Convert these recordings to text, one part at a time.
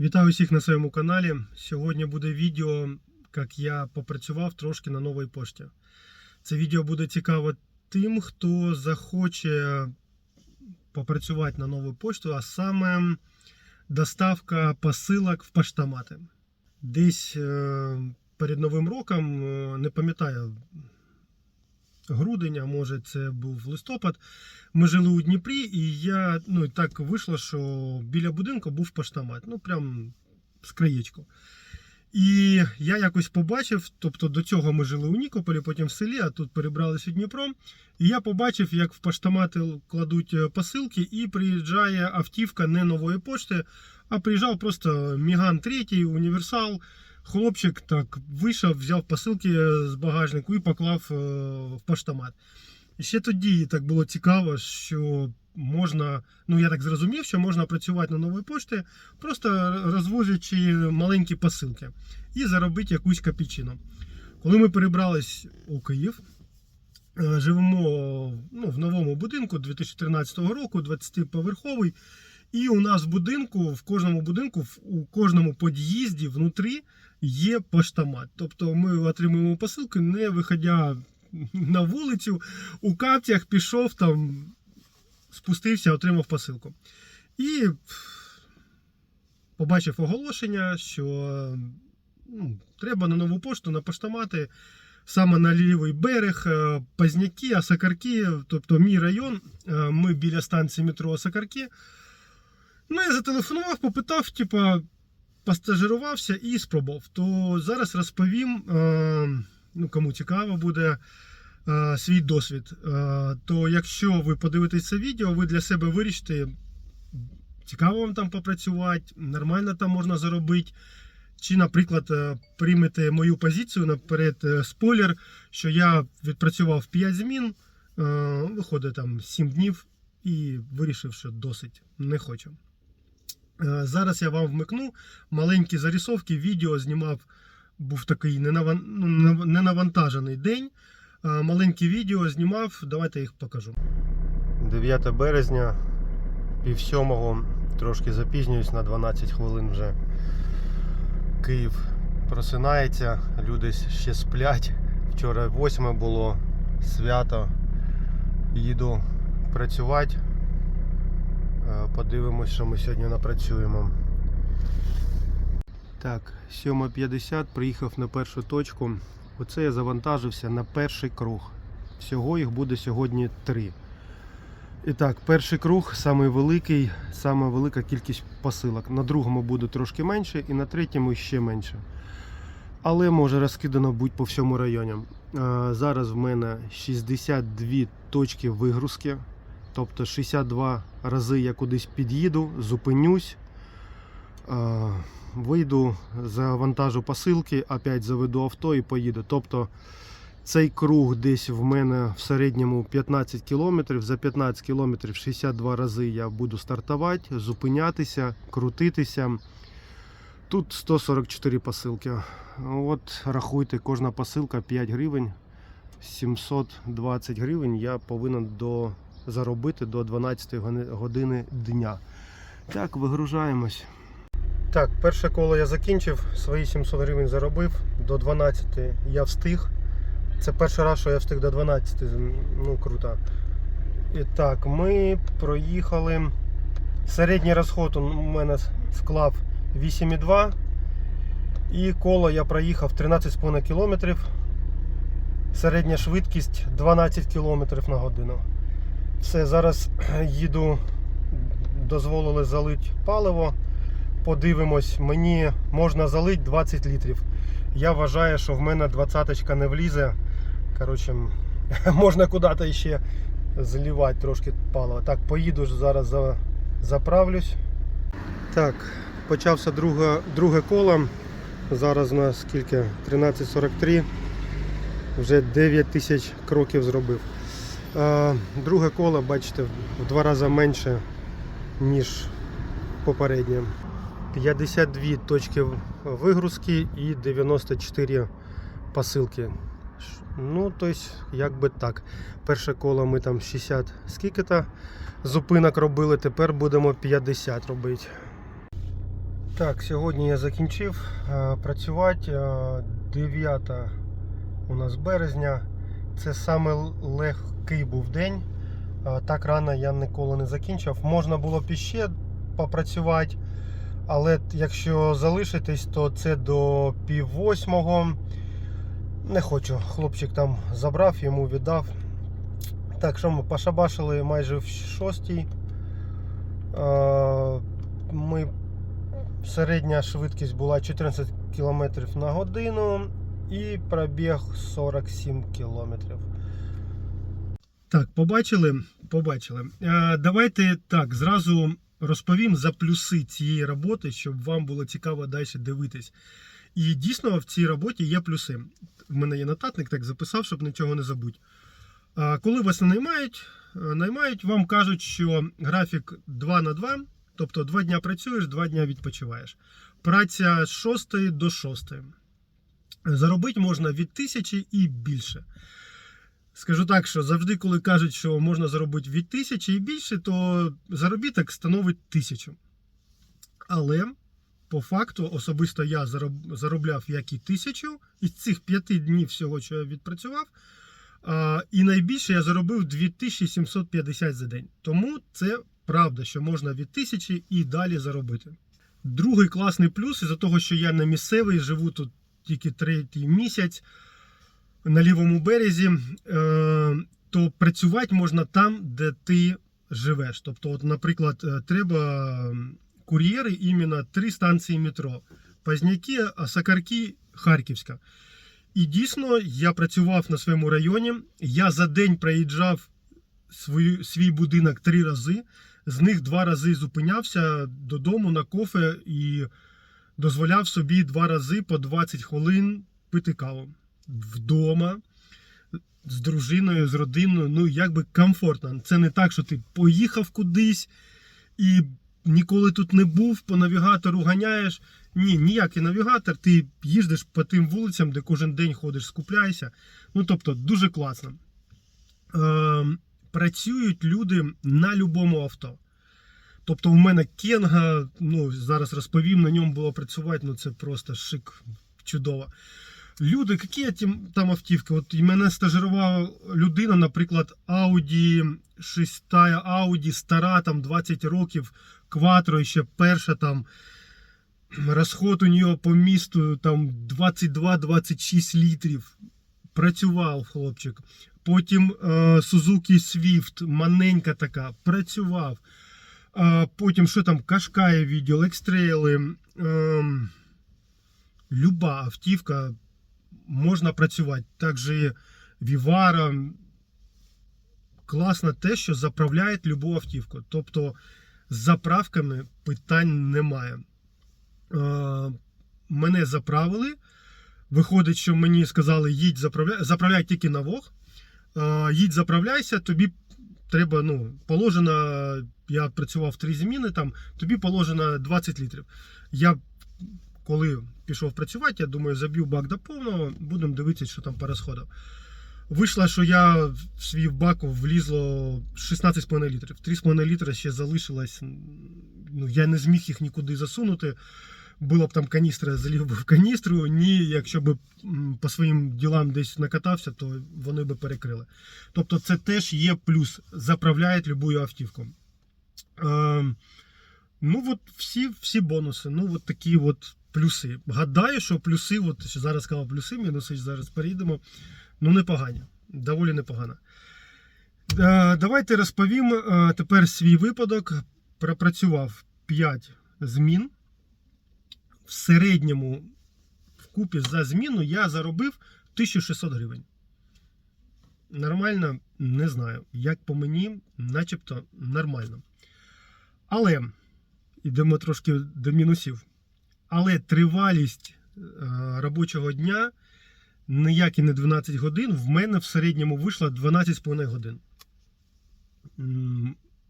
Вітаю всіх на своєму каналі. Сьогодні буде відео, як я попрацював трошки на новій пошті. Це відео буде цікаво тим, хто захоче попрацювати на нову пошту, а саме доставка посилок в поштомати. Десь е, перед Новим роком, е, не пам'ятаю, грудень, а може це був листопад. Ми жили у Дніпрі, і я ну так вийшло, що біля будинку був поштомат. Ну прям з краєчку. І я якось побачив, тобто до цього ми жили у Нікополі, потім в селі, а тут перебралися у Дніпро. І я побачив, як в поштомати кладуть е, посилки, і приїжджає автівка не нової пошти, а приїжджав просто Міган 3, універсал. Хлопчик так вийшов, взяв посилки з багажнику і поклав е, в поштомат. І ще тоді так було цікаво, що можна, ну я так зрозумів, що можна працювати на новій пошті, просто розвозячи маленькі посилки і заробити якусь копійчину. Коли ми перебрались у Київ, е, живемо ну, в новому будинку 2013 року, 20-поверховий. І у нас в будинку, в кожному будинку, у кожному під'їзді внутрі є поштомат. Тобто ми отримуємо посилки, не виходя на вулицю, у капцях пішов там, спустився, отримав посилку. І побачив оголошення, що ну, треба на нову пошту, на поштомати, саме на лівий берег, е, Пазняки, Осакарки, тобто мій район, е, ми біля станції метро Осакарки. Ну, я зателефонував, попитав, типа, постажирувався і спробував. То зараз розповім, е, ну, кому цікаво буде е, свій досвід. Е, то якщо ви подивитесь це відео, ви для себе вирішите, цікаво вам там попрацювати, нормально там можна заробити. Чи, наприклад, приймете мою позицію наперед спойлер, що я відпрацював 5 змін, виходить там 7 днів і вирішив, що досить не хочу. Е, Зараз я вам вмикну маленькі зарисовки. Відео знімав, був такий ну, нав- ненавантажений день. Е, Маленькі відео знімав, давайте їх покажу. 9 березня, пів сьомого, трошки запізнююсь на 12 хвилин вже. Київ просинається, люди ще сплять. Вчора 8 було свято. Їду працювати. Подивимось, що ми сьогодні напрацюємо. Так, 7.50 приїхав на першу точку. Оце я завантажився на перший круг. Всього їх буде сьогодні три. І так, перший круг самий великий, сама велика кількість посилок. На другому буде трошки менше, і на третьому ще менше. Але може розкидано будь по всьому районі. Е, Зараз в мене 62 точки вигрузки. Тобто 62 рази я кудись під'їду, зупинюсь, е, вийду, завантажу посилки, опять заведу авто і поїду. Тобто цей круг десь в мене в середньому 15 кілометрів. За 15 кілометрів 62 рази я буду стартувати, зупинятися, крутитися. Тут 144 посилки. От рахуйте, кожна посилка 5 гривень. 720 гривень я повинен до заробити до 12 години дня. Так, вигружаємось. Так, перше коло я закінчив, свої 700 гривень заробив. До 12 я встиг. Це перший раз, що я встиг до 12. Ну, круто. І так, ми проїхали. Середній розход у мене склав 8,2. І коло я проїхав 13,5 кілометрів. Середня швидкість 12 км на годину. Все, зараз їду, дозволили залити паливо. Подивимось, мені можна залити 20 літрів. Я вважаю, що в мене 20 не влізе. Коротше, можна куди-то ще зливати трошки палива. Так, поїду зараз заправлюсь. Так, почався друге, друге коло. Зараз у нас скільки? 13.43. Вже 9 тисяч кроків зробив. Е, Друге коло, бачите, в два рази менше, ніж попереднє. 52 точки вигрузки і 94 посилки. Ну, тобто, як би так. Перше коло ми там 60 скільки-то зупинок робили, тепер будемо 50 робити. Так, сьогодні я закінчив е, працювати. Е, 9 у нас березня. Це саме легкий був день. Так рано я ніколи не закінчив. Можна було б іще попрацювати, але якщо залишитись, то це до пів восьмого. Не хочу. Хлопчик там забрав, йому віддав. Так, що ми пошабашили майже в шостій. Ми Середня швидкість була 14 км на годину і пробіг 47 км. Так, побачили? Побачили. Е, давайте так, зразу розповім за плюси цієї роботи, щоб вам було цікаво далі дивитись. І дійсно в цій роботі є плюси. В мене є нотатник, так записав, щоб нічого не забудь. А коли вас наймають, е, наймають, вам кажуть, що графік 2 на 2, тобто 2 дня працюєш, 2 дня відпочиваєш. Праця з 6 до 6. Заробити можна від 1000 і більше. Скажу так, що завжди, коли кажуть, що можна заробити від 1000 і більше, то заробіток становить 1000. Але по факту особисто я заробляв як і 1000 із цих 5 днів всього, що я відпрацював. І найбільше я заробив 2750 за день. Тому це правда, що можна від 1000 і далі заробити. Другий класний плюс із-за того, що я не місцевий, живу тут тільки третій місяць на лівому березі, е, то працювати можна там, де ти живеш. Тобто, от, наприклад, е, треба кур'єри іменно три станції метро: Пазняки, Сакарки, Харківська. І дійсно, я працював на своєму районі. Я за день проїжджав свою, свій будинок три рази. З них два рази зупинявся додому на кофе і дозволяв собі два рази по 20 хвилин пити каву вдома. З дружиною, з родиною, ну якби комфортно. Це не так, що ти поїхав кудись і ніколи тут не був, по навігатору ганяєш. Ні, ніякий навігатор, ти їздиш по тим вулицям, де кожен день ходиш, скупляєшся. Ну, тобто, дуже класно. Е, працюють люди на будь-якому авто. Тобто, у мене Кенга, ну, зараз розповім, на ньому було працювати, ну це просто шик, чудово. Люди, які там, автівки? От і мене стажирувала людина, наприклад, Audi 6 Audi стара, там 20 років, Quattro, ще перша там. Розход у нього по місту там 22-26 літрів. Працював хлопчик. Потім е, Suzuki Swift, маненька така, працював. Потім що там, Кашкає відділ, екстрейли. Е, люба автівка можна працювати. Також Vivara. Класно те, що заправляють любу автівку. Тобто з заправками питань немає. Е, мене заправили. Виходить, що мені сказали, їдь заправляй, заправляй тільки на Вог. Е, їдь заправляйся, тобі треба, ну, положено, я працював три зміни, там, тобі положено 20 літрів. Я коли пішов працювати, я думаю, заб'ю бак до повного, будемо дивитися, що там по. Вийшло, що я в свій бак влізло 16,5 літрів. 3,5 літра ще залишилось. Ну, я не зміг їх нікуди засунути. Було б там каністра, залів би в каністру. Ні, якщо б по своїм ділам десь накатався, то вони би перекрили. Тобто це теж є плюс. Заправляють любую автівку. Е, ну, от всі, всі бонуси. Ну, от такі от плюси. Гадаю, що плюси, от що зараз сказав плюси, мінуси, зараз перейдемо. Ну, непогані. Доволі непогано. Е, давайте розповім е, тепер свій випадок. Пропрацював 5 змін. В середньому вкупі за зміну я заробив 1600 гривень. Нормально, не знаю. Як по мені, начебто нормально. Але йдемо трошки до мінусів. Але тривалість е, робочого дня ніякі не 12 годин, в мене в середньому вийшло 12,5 годин.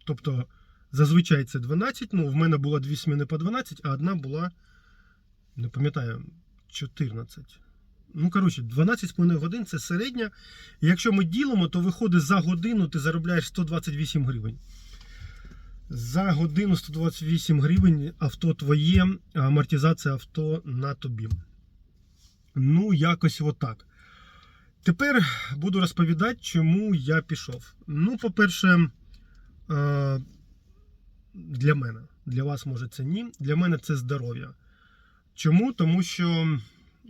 Тобто, зазвичай це 12, ну, в мене було дві сміни по 12, а одна була, не пам'ятаю, 14. Ну, коротше, 12,5 годин це середня. Якщо ми ділимо, то виходить за годину ти заробляєш 128 гривень. За годину 128 гривень авто твоє, амортизація авто на тобі. Ну, якось отак. Тепер буду розповідати, чому я пішов. Ну, по-перше, е, для мене. Для вас, може, це ні. Для мене це здоров'я. Чому? Тому що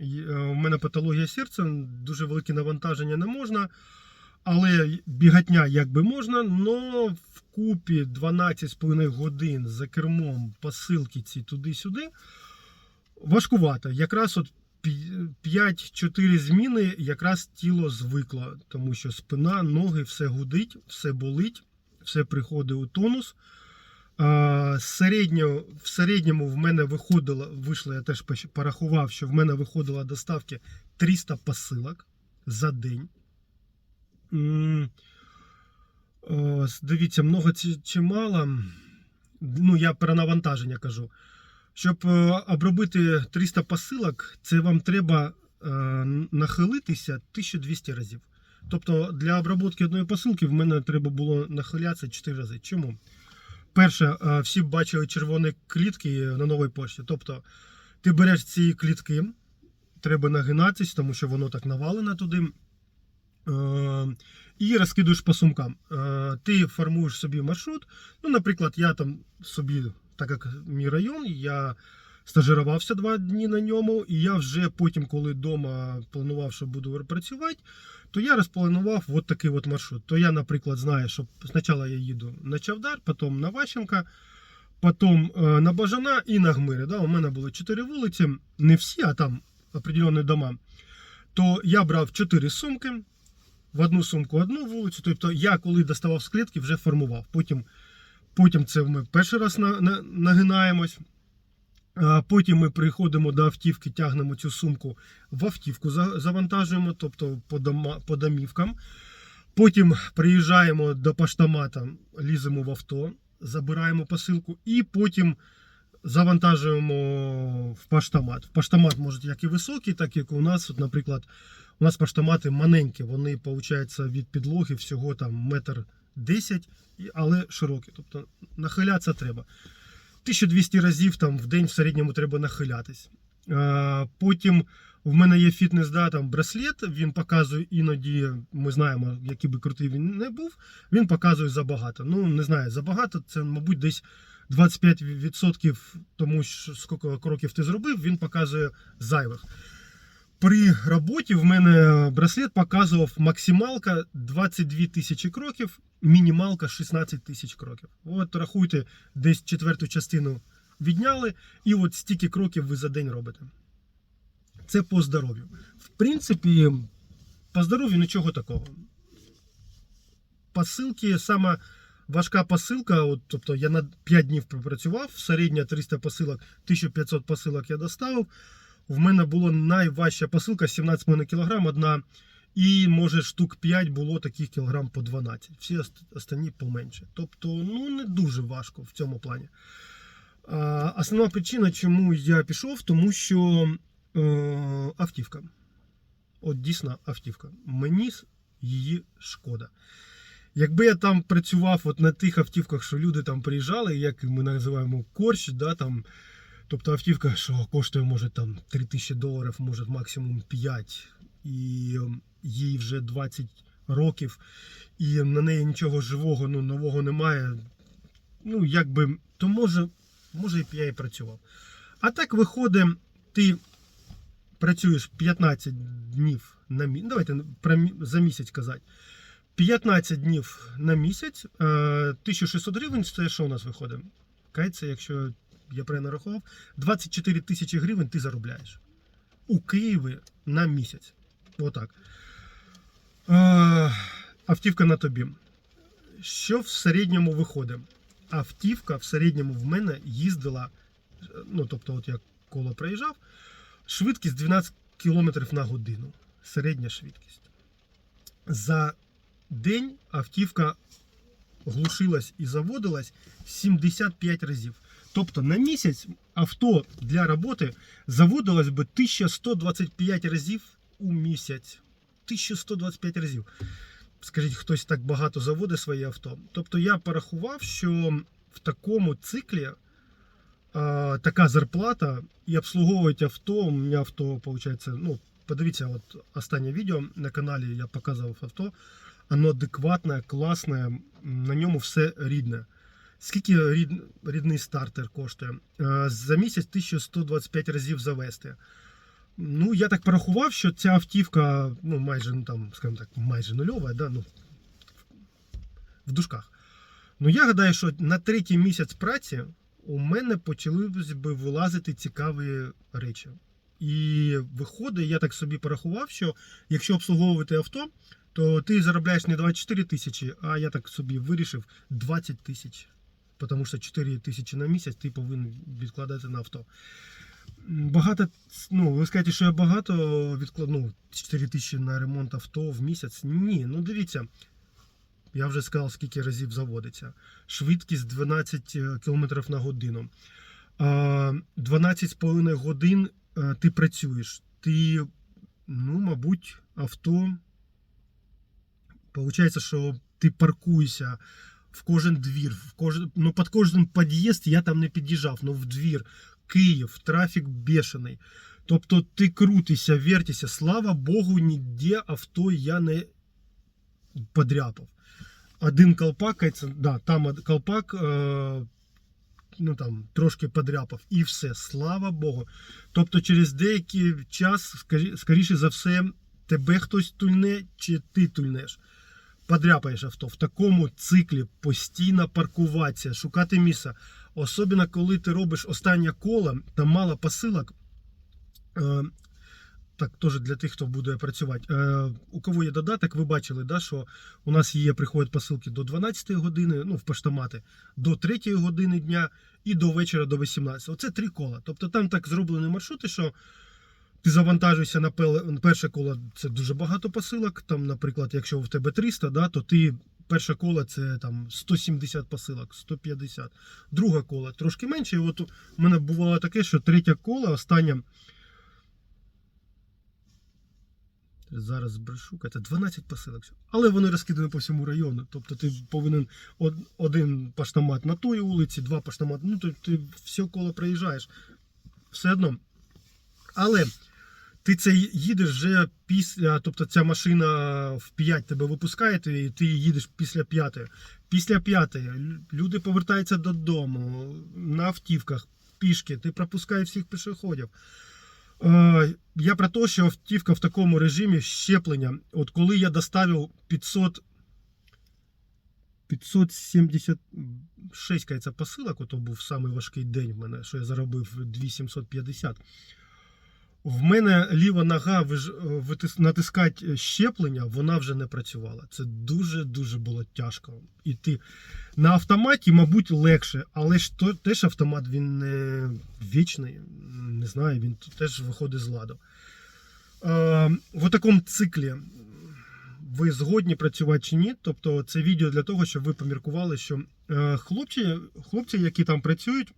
е, у мене патологія серця, дуже велике навантаження не можна. Але бігатня як би можна, але в купі 12,5 годин за кермом посилки ці туди-сюди важкувато. Якраз от 5-4 зміни якраз тіло звикло, тому що спина, ноги, все гудить, все болить, все приходить у тонус. А, середньо, в середньому в мене виходило, вийшло, я теж порахував, що в мене виходило доставки 300 посилок за день. Дивіться, много чи, мало. Ну, я про навантаження кажу. Щоб е, обробити 300 посилок, це вам треба е, нахилитися 1200 разів. Тобто для обробки одної посилки в мене треба було нахилятися 4 рази. Чому? Перше, е, всі бачили червоні клітки на новій пошті. Тобто, ти береш ці клітки, треба нагинатись, тому що воно так навалено туди. Е, І розкидуєш по сумкам. Е, Ти формуєш собі маршрут. Ну, наприклад, я там собі, так як мій район, я стажирувався два дні на ньому, і я вже потім, коли вдома планував, що буду працювати, то я розпланував от такий от маршрут. То я, наприклад, знаю, що спочатку я їду на Чавдар, потім на Ващенка, потім е, на Бажана і на Гмири. Да? У мене були чотири вулиці, не всі, а там определенні дома. То я брав чотири сумки, в одну сумку одну вулицю. Тобто я, коли доставав з клітки, вже формував. Потім, потім це ми перший раз на, на, нагинаємось. Потім ми приходимо до автівки, тягнемо цю сумку в автівку, завантажуємо, тобто по, дома, по домівкам. Потім приїжджаємо до поштомата, ліземо в авто, забираємо посилку і потім завантажуємо в поштомат. В поштомат може як і високий, так як у нас, от, наприклад, у нас поштомати маленькі, вони, виходить, від підлоги всього там метр 10, але широкі. Тобто нахилятися треба. 1200 разів там в день в середньому треба нахилятись. Потім в мене є фітнес, да, там браслет, він показує іноді, ми знаємо, який би крутий він не був, він показує забагато. Ну, не знаю, забагато, це, мабуть, десь 25% тому, що скільки кроків ти зробив, він показує зайвих. При роботі в мене браслет показував максималка 22 тисячі кроків, мінімалка 16 тисяч кроків. От рахуйте, десь четверту частину відняли, і от стільки кроків ви за день робите. Це по здоров'ю. В принципі, по здоров'ю нічого такого. Посилки, сама важка посилка, от, тобто я на 5 днів пропрацював, середня 300 посилок, 1500 посилок я доставив. В мене було найважча посилка 17,5 кг одна. І може штук 5 було таких кілограм по 12. Всі останні поменше. Тобто, ну не дуже важко в цьому плані. А, основна причина, чому я пішов, тому що е, автівка. От дійсно автівка. Мені її шкода. Якби я там працював от на тих автівках, що люди там приїжджали, як ми називаємо корч, да, там, тобто автівка, що коштує може там 3000 доларів, може максимум 5, і ем, їй вже 20 років, і на неї нічого живого, ну, нового немає. Ну, якби, то може, може я і працював. А так виходить, ти працюєш 15 днів на місяць. Давайте за місяць казати. 15 днів на місяць, е, 1600 гривень, це що у нас виходить? Кається, якщо я правильно рахував, 24 тисячі гривень ти заробляєш у Києві на місяць. Отак. Е, автівка на тобі. Що в середньому виходить? Автівка в середньому в мене їздила, ну тобто, от я коло проїжджав, швидкість 12 км на годину. Середня швидкість. За день автівка глушилась і заводилась 75 разів. Тобто на місяць авто для роботи заводилось би 1125 разів у місяць. 1125 разів. Скажіть, хтось так багато заводить своє авто. Тобто я порахував, що в такому циклі е, така зарплата і обслуговувати авто. У мене авто, виходить, ну, подивіться, от останнє відео на каналі я показував авто. Воно адекватне, класне, на ньому все рідне. Скільки рід, рідний стартер коштує? Е, За місяць 1125 разів завести. Ну, я так порахував, що ця автівка, ну, майже, ну, там, скажімо так, майже нульова, да, ну, в дужках. Ну, я гадаю, що на третій місяць праці у мене почали би вилазити цікаві речі. І виходить, я так собі порахував, що якщо обслуговувати авто, то ти заробляєш не 24 тисячі, а я так собі вирішив 20 тисяч. Тому що 4 тисячі на місяць ти повинен відкладати на авто. Багато, ну, ви скажете, що я багато відкладу, ну, 4 тисячі на ремонт авто в місяць. Ні, ну дивіться, я вже сказав, скільки разів заводиться. Швидкість 12 км на годину. 12,5 годин е, ти працюєш. Ти, ну, мабуть, авто. Получається, що ти паркуєшся в кожен двір, в кожен, ну, під кожен під'їзд я там не під'їжджав, ну в двір. Київ, трафік бешений. Тобто ти крутишся, вертишся. Слава Богу, ніде авто я не подряпав. Один колпак, да, там колпак, е, ну там трошки подряпав, і все. Слава Богу. Тобто, через деякий час, скоріше за все, тебе хтось тульне, чи ти тульнеш. Подряпаєш авто. В такому циклі постійно паркуватися, шукати місце. Особливо, коли ти робиш останнє коло, там мало посилок. Е, так, теж для тих, хто буде працювати. Е, у кого є додаток, ви бачили, да, що у нас є приходять посилки до 12 години, ну, в поштомати, до 3 години дня і до вечора до 18. Оце три кола. Тобто там так зроблені маршрути, що ти завантажуєшся на перше коло, це дуже багато посилок. Там, наприклад, якщо в тебе 300, да, то ти перше коло це там 170 посилок, 150. Друге коло трошки менше. І от у мене бувало таке, що третє коло, останнє. Зараз збрешу, це 12 посилок. Але вони розкидані по всьому району. Тобто ти повинен один поштомат на той вулиці, два поштомати. Ну, то ти все коло проїжджаєш. Все одно. Але ти це їдеш вже після, тобто ця машина в 5 тебе випускає, і ти їдеш після 5. Після 5 люди повертаються додому на автівках, пішки, ти пропускаєш всіх пішоходів. Е, Я про те, що автівка в такому режимі щеплення. От коли я доставив 500 576 кажеться, посилок, ото був самий важкий день в мене, що я заробив 2750. В мене ліва нога витис- натискати щеплення, вона вже не працювала. Це дуже-дуже було тяжко. Іти на автоматі, мабуть, легше, але ж то, теж автомат він не вічний. Не знаю, він теж виходить з ладу. Е, в такому циклі ви згодні працювати чи ні. Тобто це відео для того, щоб ви поміркували, що е, хлопці, хлопці, які там працюють,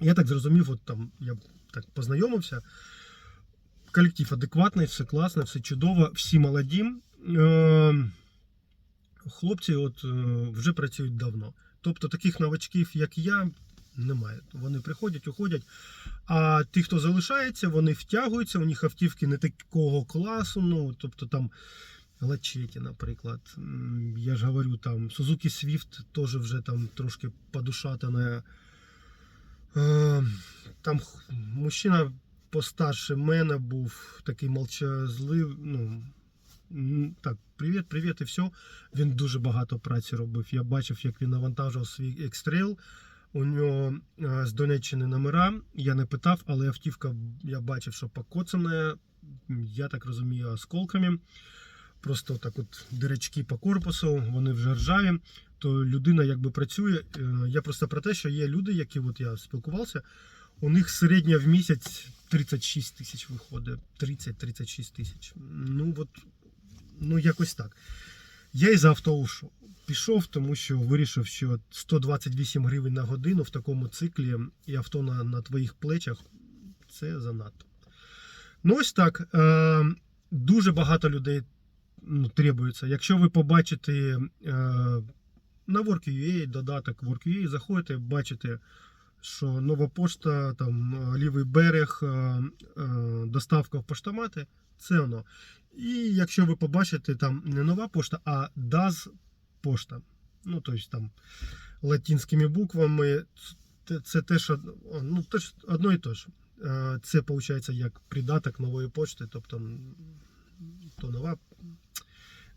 я так зрозумів, от там я так познайомився. Колектив адекватний, все класно, все чудово, всі молоді. Хлопці от, вже працюють давно. Тобто таких новачків, як я, немає. Вони приходять, уходять. А ті, хто залишається, вони втягуються, у них автівки не такого класу. Ну, тобто там Лачеті, наприклад. Я ж говорю, там Suzuki Swift теж вже там трошки подушатана. Е, Там мужчина постарше мене був такий молчазлив. Ну, так, привіт, привіт, і все. Він дуже багато праці робив. Я бачив, як він навантажував свій екстрел. У нього е, з Донеччини номера. Я не питав, але автівка я бачив, що покоцана, я так розумію, осколками. Просто так от диречки по корпусу, вони вже ржаві. То людина якби працює. Е, Я просто про те, що є люди, які от я спілкувався, у них середня в місяць 36 тисяч виходить. 30-36 тисяч. Ну от, ну якось так. Я із авто ушов. Пішов, тому що вирішив, що 128 гривень на годину в такому циклі і авто на, на твоїх плечах це занадто. Ну ось так. Е, дуже багато людей ну, требується. Якщо ви побачите е, на Work.ua, додаток Work.ua, заходите, бачите, що нова пошта, там лівий берег, е, е, доставка в поштомати, це воно. І якщо ви побачите там не нова пошта, а DAS пошта. Ну, тобто там латинськими буквами, це- теж, ну, теж одно і те ж. Е, Це виходить як придаток нової пошти, тобто то нова.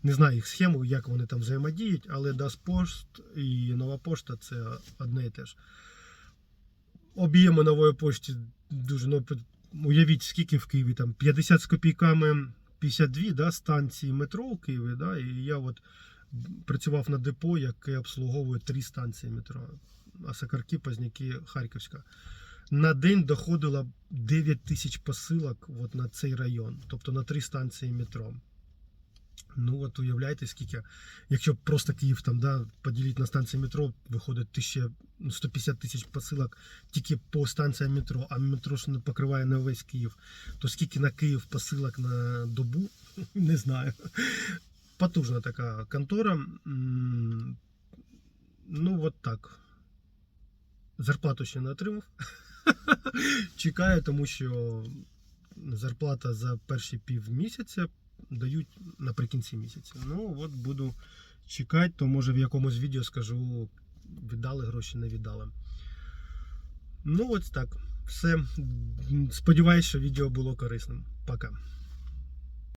Не знаю їх схему, як вони там взаємодіють, але DAS Post і нова пошта це одне і те ж. Об'єми нової пошти дуже ну, уявіть, скільки в Києві там 50 з копійками 52 да, станції метро у Києві. Да, і я от працював на депо, яке обслуговує три станції метро. Осокарки, Позняки, Харківська. На день доходило 9 тисяч посилок от на цей район, тобто на три станції метро. Ну от уявляєте, скільки, якщо просто Київ там да, поділити на станції метро, виходить 1000, ну, 150 тисяч посилок тільки по станціям метро, а метро ж не покриває не весь Київ. То скільки на Київ посилок на добу, не знаю. Потужна така контора. Ну, от так. Зарплату ще не отримав. Чекаю, тому що зарплата за перші півмісяця дають наприкінці місяця. Ну, от буду чекати, то може в якомусь відео скажу, віддали гроші, не віддали. Ну, от так. Все. Сподіваюсь, що відео було корисним. Пока.